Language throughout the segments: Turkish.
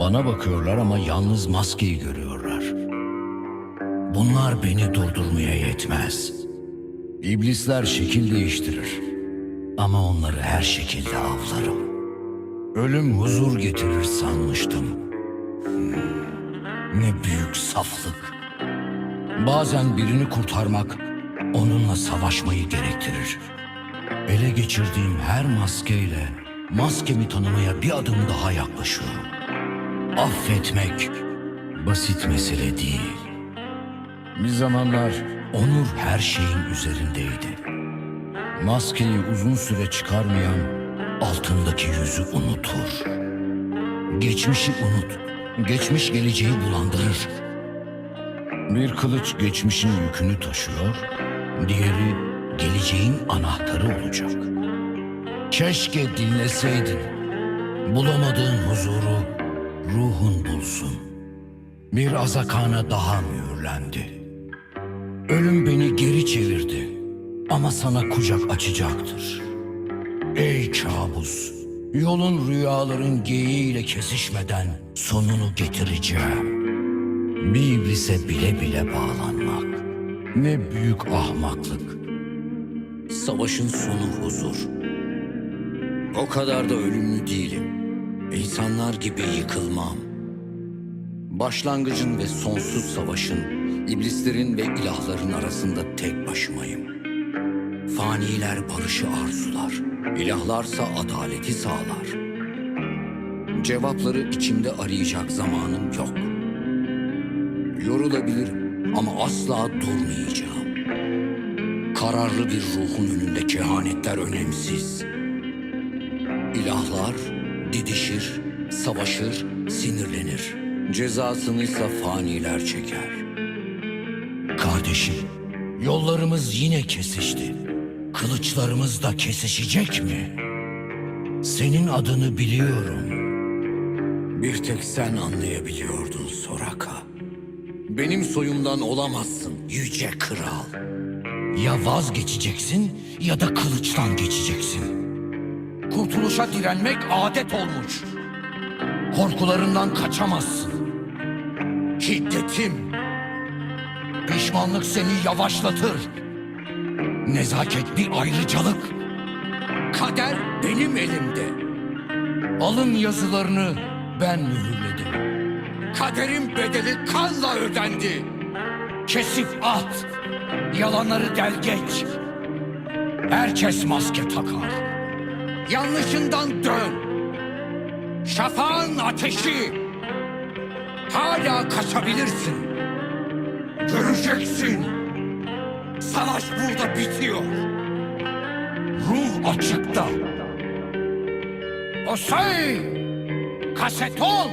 Bana bakıyorlar ama yalnız maskeyi görüyorlar. Bunlar beni durdurmaya yetmez. İblisler şekil değiştirir. Ama onları her şekilde avlarım. Ölüm huzur getirir sanmıştım. Hmm, Ne büyük saflık. Bazen birini kurtarmak onunla savaşmayı gerektirir. Ele geçirdiğim her maskeyle maskemi tanımaya bir adım daha yaklaşıyorum. Affetmek basit mesele değil. Bir zamanlar onur her şeyin üzerindeydi. Maskeyi uzun süre çıkarmayan altındaki yüzü unutur. Geçmişi unut. Geçmiş geleceği bulandırır. Bir kılıç geçmişin yükünü taşıyor, diğeri geleceğin anahtarı olacak. Keşke dinleseydin. Bulamadığın huzuru ruhun bulsun. Bir azakana daha mühürlendi. Ölüm beni geri çevirdi ama sana kucak açacaktır. Ey kabus! Yolun rüyaların geyiğiyle kesişmeden sonunu getireceğim. Bir iblise bile bile bağlanmak. Ne büyük ahmaklık. Savaşın sonu huzur. O kadar da ölümlü değilim. İnsanlar gibi yıkılmam. Başlangıcın ve sonsuz savaşın, iblislerin ve ilahların arasında tek başımayım. Faniler barışı arzular, ilahlarsa adaleti sağlar. Cevapları içimde arayacak zamanım yok. Yorulabilirim ama asla durmayacağım. Kararlı bir ruhun önünde kehanetler önemsiz. İlahlar didişir, savaşır, sinirlenir. Cezasını ise faniler çeker. Kardeşim, yollarımız yine kesişti. Kılıçlarımız da kesişecek mi? Senin adını biliyorum. Bir tek sen anlayabiliyordun Soraka. Benim soyumdan olamazsın yüce kral. Ya vazgeçeceksin ya da kılıçtan geçeceksin. Kurtuluşa direnmek adet olmuş. Korkularından kaçamazsın. Şiddetim. Pişmanlık seni yavaşlatır. Nezaket bir ayrıcalık. Kader benim elimde. Alın yazılarını ben mühürledim. Kaderin bedeli kanla ödendi. Kesip at. Yalanları del geç. Herkes maske takar. Yanlışından dön. Şafağın ateşi. Hala kaçabilirsin. Göreceksin. Savaş burada bitiyor. Ruh açıkta. Osay! Kaseton!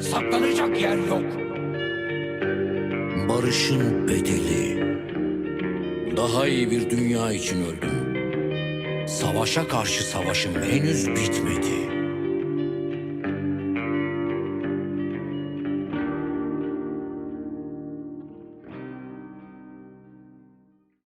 Saklanacak yer yok. Barışın bedeli. Daha iyi bir dünya için öldüm. Savaşa karşı savaşım henüz bitmedi.